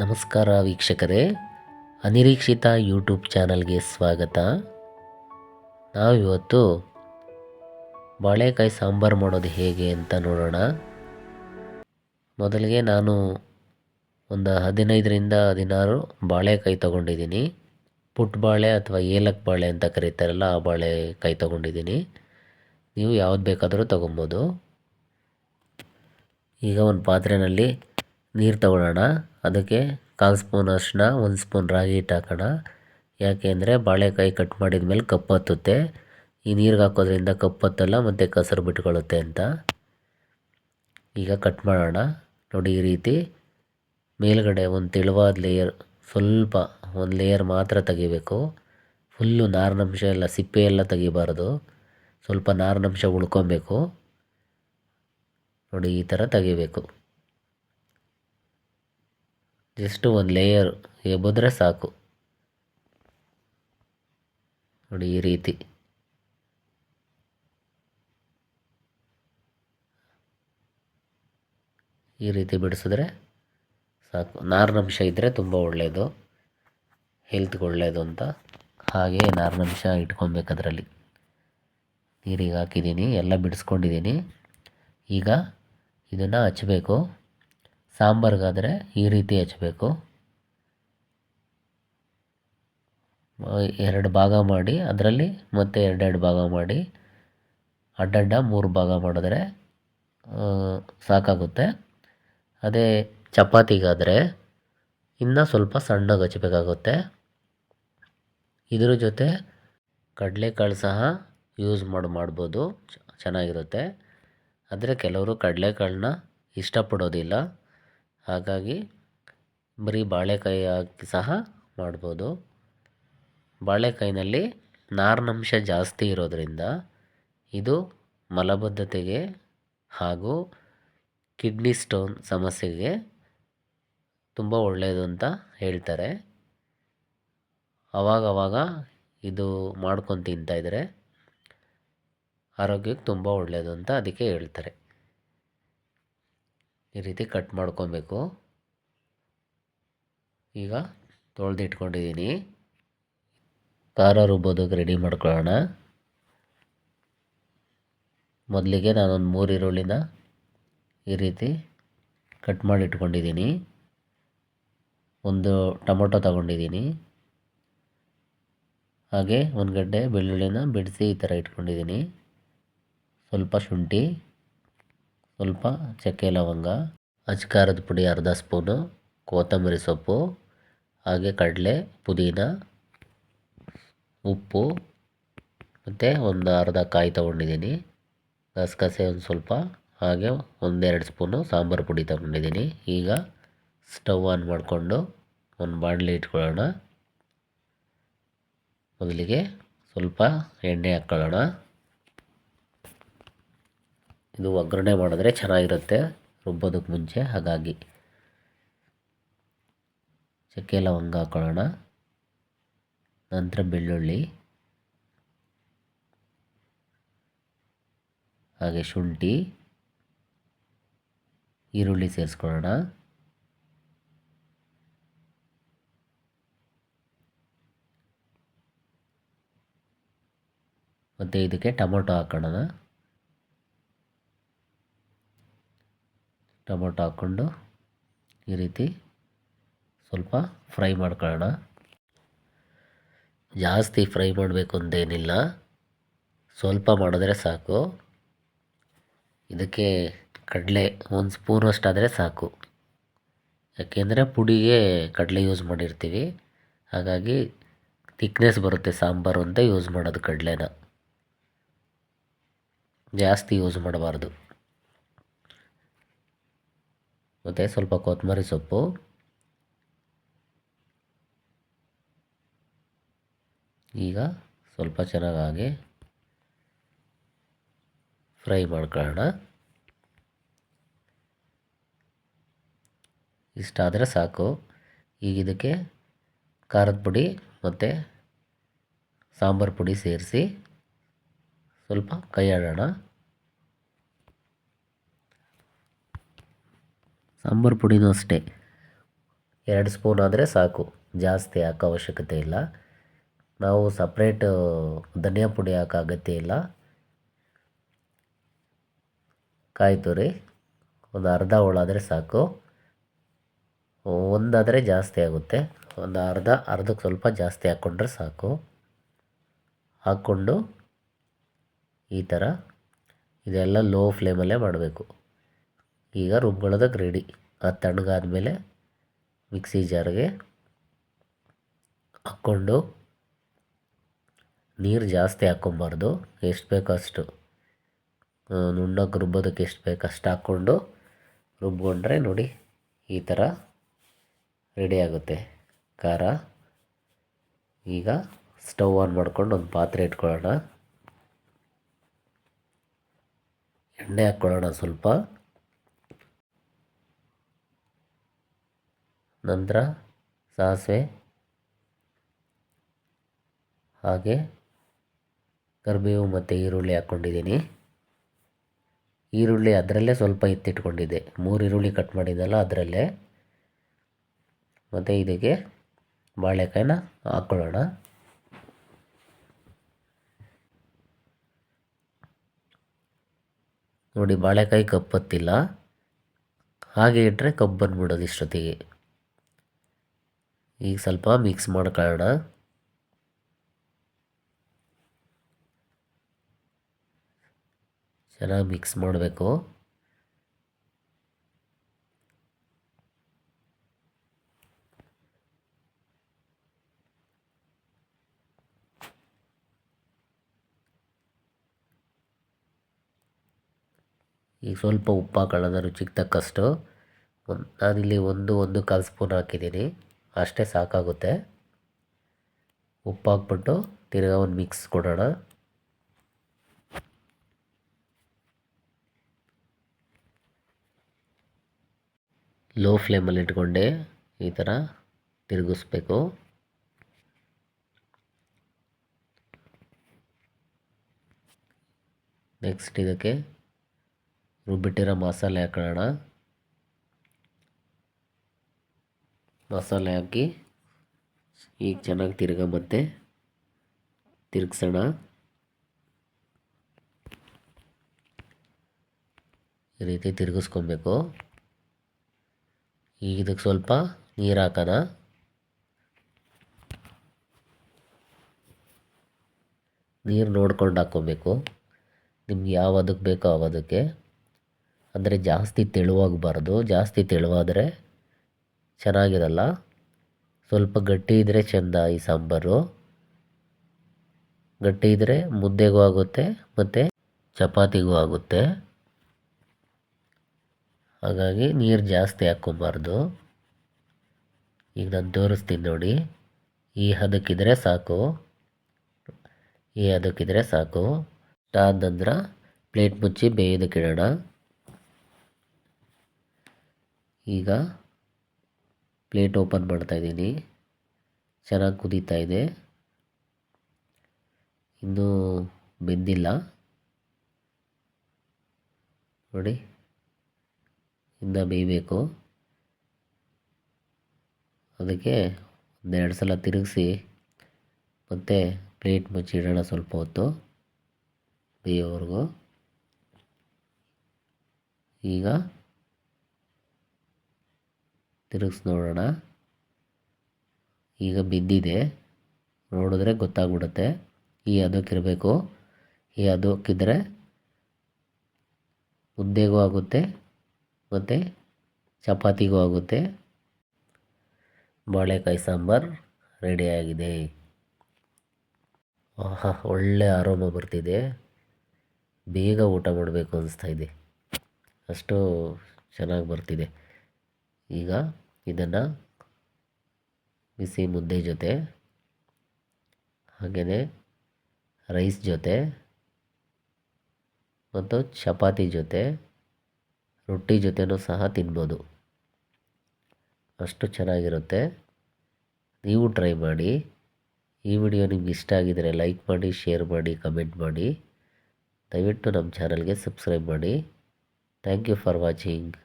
ನಮಸ್ಕಾರ ವೀಕ್ಷಕರೇ. ಅನಿರೀಕ್ಷಿತ ಯೂಟ್ಯೂಬ್ ಚಾನಲ್ಗೆ ಸ್ವಾಗತ. ನಾವಿವತ್ತು ಬಾಳೆಕಾಯಿ ಸಾಂಬಾರು ಮಾಡೋದು ಹೇಗೆ ಅಂತ ನೋಡೋಣ. ಮೊದಲಿಗೆ ನಾನು ಒಂದು ಹದಿನೈದರಿಂದ ಹದಿನಾರು ಬಾಳೆಕಾಯಿ ತಗೊಂಡಿದ್ದೀನಿ. ಪುಟ್ ಬಾಳೆ ಅಥವಾ ಏಲಕ್ ಬಾಳೆ ಅಂತ ಕರೀತಾರಲ್ಲ, ಆ ಬಾಳೆಕಾಯಿ ತಗೊಂಡಿದ್ದೀನಿ. ನೀವು ಯಾವ್ದು ಬೇಕಾದರೂ ತಗೊಬೋದು. ಈಗ ಒಂದು ಪಾತ್ರೆಯಲ್ಲಿ ನೀರು ತಗೊಳ್ಳೋಣ ಅದಕ್ಕೆ ಕಾಲು ಸ್ಪೂನ್ ಅರಿಶಿನ ಒಂದು ಸ್ಪೂನ್ ರಾಗಿ ಹಿಟ್ಟು ಹಾಕೋಣ. ಯಾಕೆ ಅಂದರೆ ಬಾಳೆಕಾಯಿ ಕಟ್ ಮಾಡಿದ ಮೇಲೆ ಕಪ್ಪು ಹತ್ತುತ್ತೆ. ಈ ನೀರಿಗೆ ಹಾಕೋದ್ರಿಂದ ಕಪ್ಪು ಹತ್ತಲ್ಲ, ಮತ್ತು ಕಸರು ಬಿಟ್ಕೊಳ್ಳುತ್ತೆ ಅಂತ. ಈಗ ಕಟ್ ಮಾಡೋಣ. ನೋಡಿ ಈ ರೀತಿ. ಮೇಲುಗಡೆ ಒಂದು ತೆಳುವಾದ ಲೇಯರ್ ಸ್ವಲ್ಪ ಒಂದು ಲೇಯರ್ ಮಾತ್ರ ತೆಗಿಬೇಕು. ಫುಲ್ಲು ನಾರಿನಂಶ ಎಲ್ಲ, ಸಿಪ್ಪೆ ಎಲ್ಲ ತೆಗಿಬಾರ್ದು. ಸ್ವಲ್ಪ ನಾರಿನಂಶ ಉಳ್ಕೊಬೇಕು. ನೋಡಿ ಈ ಥರ ತೆಗಿಬೇಕು. ಜಸ್ಟ್ ಒಂದು ಲೇಯರ್ ಎಬ್ಬಿದ್ರೆ ಸಾಕು. ನೋಡಿ ಈ ರೀತಿ. ಈ ರೀತಿ ಬಿಡಿಸಿದ್ರೆ ಸಾಕು. ನಾರಿನಂಶ ಇದ್ದರೆ ತುಂಬ ಒಳ್ಳೆಯದು ಹೆಲ್ತ್ಗೆ ಒಳ್ಳೆಯದು ಅಂತ. ಹಾಗೆ ನಾರಿನಂಶ ಇಟ್ಕೊಬೇಕು ಅದರಲ್ಲಿ. ನೀರಿಗೆ ಹಾಕಿದ್ದೀನಿ ಎಲ್ಲ ಬಿಡಿಸ್ಕೊಂಡಿದ್ದೀನಿ ಈಗ ಇದನ್ನು ಹಚ್ಚಬೇಕು ಸಾಂಬಾರಿಗಾದರೆ ಈ ರೀತಿ ಹಚ್ಚಬೇಕು ಎರಡು ಭಾಗ ಮಾಡಿ, ಅದರಲ್ಲಿ ಮತ್ತೆ ಎರಡೆರಡು ಭಾಗ ಮಾಡಿ. ಅಡ್ಡಡ್ಡ ಮೂರು ಭಾಗ ಮಾಡಿದ್ರೆ ಸಾಕಾಗುತ್ತೆ. ಅದೇ ಚಪಾತಿಗಾದರೆ ಇನ್ನೂ ಸ್ವಲ್ಪ ಸಣ್ಣಗೆ ಹಚ್ಚಬೇಕಾಗುತ್ತೆ ಇದ್ರ ಜೊತೆ ಕಡಲೆಕಾಳು ಸಹ ಯೂಸ್ ಮಾಡಿ, ಮಾಡ್ಬೋದು. ಚೆನ್ನಾಗಿರುತ್ತೆ. ಆದರೆ ಕೆಲವರು ಕಡಲೆಕಾಳನ್ನ ಇಷ್ಟಪಡೋದಿಲ್ಲ. ಹಾಗಾಗಿ ಬರೀ ಬಾಳೆಕಾಯಿ ಹಾಕಿ ಸಹ ಮಾಡ್ಬೋದು. ಬಾಳೆಕಾಯಿನಲ್ಲಿ ನಾರಿನಂಶ ಜಾಸ್ತಿ ಇರೋದರಿಂದ ಇದು ಮಲಬದ್ಧತೆಗೆ ಹಾಗೂ ಕಿಡ್ನಿ ಸ್ಟೋನ್ ಸಮಸ್ಯೆಗೆ ತುಂಬ ಒಳ್ಳೆಯದು ಅಂತ ಹೇಳ್ತಾರೆ. ಅವಾಗವಾಗ ಇದು ಮಾಡ್ಕೊಂಡು ತಿಂತಾಯಿದ್ರೆ ಆರೋಗ್ಯಕ್ಕೆ ತುಂಬ ಒಳ್ಳೆಯದು ಅಂತ ಅದಕ್ಕೆ ಹೇಳ್ತಾರೆ. ಈ ರೀತಿ ಕಟ್ ಮಾಡ್ಕೊಬೇಕು. ಈಗ ತೊಳೆದಿಟ್ಕೊಂಡಿದ್ದೀನಿ ಖಾರ ರುಬ್ಬೋದಕ್ಕೆ ರೆಡಿ ಮಾಡ್ಕೊಳ್ಳೋಣ. ಮೊದಲಿಗೆ ನಾನೊಂದು ಮೂರು ಈರುಳ್ಳಿನ ಈ ರೀತಿ ಕಟ್ ಮಾಡಿ ಇಟ್ಕೊಂಡಿದ್ದೀನಿ ಒಂದು ಟೊಮೊಟೊ ತಗೊಂಡಿದ್ದೀನಿ ಹಾಗೆ ಒಂದು ಗಡ್ಡೆ ಬೆಳ್ಳುಳ್ಳಿನ ಬಿಡಿಸಿ ಈ ಥರ ಇಟ್ಕೊಂಡಿದ್ದೀನಿ ಸ್ವಲ್ಪ ಶುಂಠಿ. ಸ್ವಲ್ಪ ಚಕ್ಕೆ ಲವಂಗ ಅಚ್ಕಾರದ ಪುಡಿ, ಅರ್ಧ ಸ್ಪೂನು, ಕೊತ್ತಂಬರಿ ಸೊಪ್ಪು, ಹಾಗೆ ಕಡಲೆ, ಪುದೀನ, ಉಪ್ಪು ಮತ್ತು ಒಂದು ಅರ್ಧ ಕಾಯಿ ತೊಗೊಂಡಿದ್ದೀನಿ. ಗಸಗಸೆ ಒಂದು ಸ್ವಲ್ಪ, ಹಾಗೆ ಒಂದೆರಡು ಸ್ಪೂನು ಸಾಂಬಾರು ಪುಡಿ ತಗೊಂಡಿದ್ದೀನಿ. ಈಗ ಸ್ಟವ್ ಆನ್ ಮಾಡಿಕೊಂಡು ಒಂದು ಬಾಣಲಿ ಇಟ್ಕೊಳ್ಳೋಣ. ಮೊದಲಿಗೆ ಸ್ವಲ್ಪ ಎಣ್ಣೆ ಹಾಕ್ಕೊಳ್ಳೋಣ ಇದು ಒಗ್ಗರಣೆ ಮಾಡಿದ್ರೆ ಚೆನ್ನಾಗಿರುತ್ತೆ. ರುಬ್ಬೋದಕ್ಕೆ ಮುಂಚೆ. ಹಾಗಾಗಿ ಚಕ್ಕೆ ಲವಂಗ ಹಾಕೊಳ್ಳೋಣ. ನಂತರ ಬೆಳ್ಳುಳ್ಳಿ. ಹಾಗೆ ಶುಂಠಿ. ಈರುಳ್ಳಿ ಸೇರಿಸ್ಕೊಳ್ಳೋಣ. ಮತ್ತು ಇದಕ್ಕೆ ಟೊಮೊಟೊ ಹಾಕೋಣ ಟೊಮೊಟೊ ಹಾಕ್ಕೊಂಡು ಈ ರೀತಿ ಸ್ವಲ್ಪ ಫ್ರೈ ಮಾಡ್ಕೊಳ್ಳೋಣ. ಜಾಸ್ತಿ ಫ್ರೈ ಮಾಡಬೇಕು ಅಂತೇನಿಲ್ಲ ಸ್ವಲ್ಪ ಮಾಡಿದ್ರೆ ಸಾಕು. ಇದಕ್ಕೆ ಕಡಲೆ ಒಂದು ಸ್ಪೂನಷ್ಟಾದರೆ ಸಾಕು. ಯಾಕೆಂದರೆ ಪುಡಿಗೆ ಕಡಲೆ ಯೂಸ್ ಮಾಡಿರ್ತೀವಿ. ಹಾಗಾಗಿ ತಿಕ್ನೆಸ್ ಬರುತ್ತೆ ಸಾಂಬಾರು ಅಂತ ಯೂಸ್ ಮಾಡೋದು ಕಡಲೆನ. ಜಾಸ್ತಿ ಯೂಸ್ ಮಾಡಬಾರ್ದು. ಮತ್ತು ಸ್ವಲ್ಪ ಕೊತ್ತಂಬರಿ ಸೊಪ್ಪು. ಈಗ ಸ್ವಲ್ಪ ಚೆನ್ನಾಗಿ ಫ್ರೈ ಮಾಡ್ಕೊಳ್ಳೋಣ. ಇಷ್ಟಾದರೆ ಸಾಕು. ಈಗ ಇದಕ್ಕೆ ಖಾರದ ಪುಡಿ ಮತ್ತು ಸಾಂಬಾರು ಪುಡಿ ಸೇರಿಸಿ ಸ್ವಲ್ಪ ಕೈ ಆಡೋಣ ಸಾಂಬಾರು ಪುಡಿನೂ ಅಷ್ಟೇ. ಎರಡು ಸ್ಪೂನ್ ಆದರೆ ಸಾಕು. ಜಾಸ್ತಿ ಹಾಕೋ ಅವಶ್ಯಕತೆ ಇಲ್ಲ. ನಾವು ಸಪ್ರೇಟ್ ಧನಿಯಾ ಪುಡಿ ಹಾಕೋ ಅಗತ್ಯ ಇಲ್ಲ. ಕಾಯಿ ತುರಿ, ಒಂದು ಅರ್ಧ ಹೋಳಾದರೆ ಸಾಕು. ಒಂದಾದರೆ ಜಾಸ್ತಿ ಆಗುತ್ತೆ. ಒಂದು ಅರ್ಧ ಅರ್ಧಕ್ಕೆ ಸ್ವಲ್ಪ ಜಾಸ್ತಿ ಹಾಕ್ಕೊಂಡ್ರೆ ಸಾಕು. ಹಾಕ್ಕೊಂಡು ಈ ಥರ ಇದೆಲ್ಲ ಲೋ ಫ್ಲೇಮಲ್ಲೇ ಮಾಡಬೇಕು. ಈಗ ರುಬ್ಕೊಳ್ಳೋದಕ್ಕೆ ರೆಡಿ ಅದು ತಣ್ಣಗಾದ್ಮೇಲೆ ಮಿಕ್ಸಿ ಜಾರ್ಗೆ ಹಾಕ್ಕೊಂಡು ನೀರು ಜಾಸ್ತಿ ಹಾಕ್ಕೊಬಾರ್ದು. ಎಷ್ಟು ಬೇಕೋ ಅಷ್ಟು. ನುಣ್ಣಗೆ ರುಬ್ಬೋದಕ್ಕೆ ಎಷ್ಟು ಬೇಕು ಅಷ್ಟು ಹಾಕ್ಕೊಂಡು ರುಬ್ಕೊಂಡ್ರೆ ನೋಡಿ ಈ ಥರ ರೆಡಿ ಆಗುತ್ತೆ. ಖಾರ. ಈಗ ಸ್ಟವ್ ಆನ್ ಮಾಡ್ಕೊಂಡು ಒಂದು ಪಾತ್ರೆ ಇಟ್ಕೊಳ್ಳೋಣ. ಎಣ್ಣೆ ಹಾಕ್ಕೊಳ್ಳೋಣ ಸ್ವಲ್ಪ. ನಂತರ ಸಾಸಿವೆ, ಹಾಗೆ ಕರಿಬೇವು ಮತ್ತು ಈರುಳ್ಳಿ ಹಾಕ್ಕೊಂಡಿದ್ದೀನಿ ಈರುಳ್ಳಿ ಅದರಲ್ಲೇ ಸ್ವಲ್ಪ ಎತ್ತಿಟ್ಕೊಂಡಿದ್ದೆ. ಮೂರು ಈರುಳ್ಳಿ ಕಟ್ ಮಾಡಿದ್ದಲ್ಲ ಅದರಲ್ಲೇ. ಮತ್ತು ಇದಕ್ಕೆ ಬಾಳೆಕಾಯಿನ ಹಾಕ್ಕೊಳ್ಳೋಣ ನೋಡಿ, ಬಾಳೆಕಾಯಿ ಕಪ್ಪತ್ತಿಲ್ಲ. ಹಾಗೆ ಇಟ್ಟರೆ ಕಬ್ಬು ಬಂದ್ಬಿಡೋದು ಇಷ್ಟೊತ್ತಿಗೆ. ಈಗ ಸ್ವಲ್ಪ ಮಿಕ್ಸ್ ಮಾಡ್ಕೊಳ್ಳೋಣ ಚೆನ್ನಾಗಿ ಮಿಕ್ಸ್ ಮಾಡಬೇಕು. ಈಗ ಸ್ವಲ್ಪ ಉಪ್ಪು ಹಾಕೊಳ್ಳೋಣ ರುಚಿಗೆ ತಕ್ಕಷ್ಟು ಒಂದು ನಾನಿಲ್ಲಿ ಒಂದು ಒಂದು ಕಾಲು ಸ್ಪೂನ್ ಹಾಕಿದ್ದೀನಿ. ಅಷ್ಟೇ ಸಾಕಾಗುತ್ತೆ. ಉಪ್ಪು ಹಾಕ್ಬಿಟ್ಟು ತಿರ್ಗಾ ಒಂದು ಮಿಕ್ಸ್ ಕೊಡೋಣ. ಲೋ ಫ್ಲೇಮಲ್ಲಿ ಇಟ್ಕೊಂಡೆ ಈ ಥರ ತಿರುಗಿಸ್ಬೇಕು. ನೆಕ್ಸ್ಟ್ ಇದಕ್ಕೆ ರುಬ್ಬಿಟ್ಟಿರೋ ಮಸಾಲೆ ಹಾಕೋಣ. ಮಸಾಲೆ ಹಾಕಿ ಈಗ ಚೆನ್ನಾಗಿ ತಿರ್ಗ ಮತ್ತೆ ತಿರುಗ್ಸೋಣ. ಈ ರೀತಿ ತಿರುಗಿಸ್ಕೊಬೇಕು. ಈಗ ಇದಕ್ಕೆ ಸ್ವಲ್ಪ ನೀರು ಹಾಕೋಣ. ನೀರು ನೋಡ್ಕೊಂಡು ಹಾಕ್ಕೋಬೇಕು ನಿಮ್ಗೆ ಯಾವ ಅದಕ್ಕೆ ಬೇಕೋ ಅವದಕ್ಕೆ ಅಂದರೆ ಜಾಸ್ತಿ ತೆಳುವಾಗಬಾರ್ದು. ಜಾಸ್ತಿ ತೆಳುವಾದರೆ ಚೆನ್ನಾಗಿರಲ್ಲ. ಸ್ವಲ್ಪ ಗಟ್ಟಿ ಇದ್ದರೆ ಚೆಂದ ಈ ಸಾಂಬಾರು. ಗಟ್ಟಿ ಇದ್ದರೆ ಮುದ್ದೆಗೂ ಆಗುತ್ತೆ ಮತ್ತು ಚಪಾತಿಗೂ ಆಗುತ್ತೆ. ಹಾಗಾಗಿ ನೀರು ಜಾಸ್ತಿ ಹಾಕ್ಕೊಬಾರ್ದು. ಈಗ ನಾನು ತೋರಿಸ್ತೀನಿ ನೋಡಿ. ಈ ಹದಕ್ಕಿದ್ರೆ ಸಾಕು. ಈ ಹದಕ್ಕಿದ್ರೆ ಸಾಕು. ಆದ ಪ್ಲೇಟ್ ಮುಚ್ಚಿ ಬೇಯೋದಕ್ಕಿಡೋಣ ಈಗ ಪ್ಲೇಟ್ ಓಪನ್ ಮಾಡ್ತಾಯಿದ್ದೀನಿ ಚೆನ್ನಾಗಿ ಕುದೀತಾ ಇದೆ. ಇನ್ನೂ ಬೆಂದಿಲ್ಲ. ನೋಡಿ, ಇನ್ನು ಬೇಯಬೇಕು. ಅದಕ್ಕೆ ಒಂದೆರಡು ಸಲ ತಿರುಗಿಸಿ, ಮತ್ತು ಪ್ಲೇಟ್ ಮುಚ್ಚಿಡೋಣ ಸ್ವಲ್ಪ ಹೊತ್ತು ಬೇಯೋವರೆಗೂ. ಈಗ ತಿರುಗಿಸಿ ನೋಡೋಣ ಈಗ ಬಿದ್ದಿದೆ. ನೋಡಿದ್ರೆ ಗೊತ್ತಾಗ್ಬಿಡುತ್ತೆ. ಈ ಅದಕ್ಕಿರಬೇಕು ಈ ಅದಕ್ಕಿದ್ರೆ ಮುದ್ದೆಗೂ ಆಗುತ್ತೆ ಮತ್ತು ಚಪಾತಿಗೂ ಆಗುತ್ತೆ. ಬಾಳೆಕಾಯಿ ಸಾಂಬಾರು ರೆಡಿಯಾಗಿದೆ ಆಹಾ, ಒಳ್ಳೆ ಆರೋಮ ಬರ್ತಿದೆ. ಬೇಗ ಊಟ ಮಾಡಬೇಕು ಅನಿಸ್ತಾ ಇದೆ. ಅಷ್ಟು ಚೆನ್ನಾಗಿ ಬರ್ತಿದೆ. ಈಗ ಇದನ್ನು ಬಿಸಿ ಮುದ್ದೆ ಜೊತೆ ಹಾಗೆಯೇ ರೈಸ್ ಜೊತೆ ಮತ್ತು ಚಪಾತಿ ಜೊತೆ, ರೊಟ್ಟಿ ಜೊತೆನೂ ಸಹ ತಿನ್ಬೋದು. ಅಷ್ಟು ಚೆನ್ನಾಗಿರುತ್ತೆ. ನೀವು ಟ್ರೈ ಮಾಡಿ. ಈ ವಿಡಿಯೋ ನಿಮ್ಗೆ ಇಷ್ಟ ಆಗಿದರೆ ಲೈಕ್ ಮಾಡಿ, ಶೇರ್ ಮಾಡಿ, ಕಮೆಂಟ್ ಮಾಡಿ. ದಯವಿಟ್ಟು ನಮ್ಮ ಚಾನಲ್ಗೆ ಸಬ್ಸ್ಕ್ರೈಬ್ ಮಾಡಿ. Thank you for watching.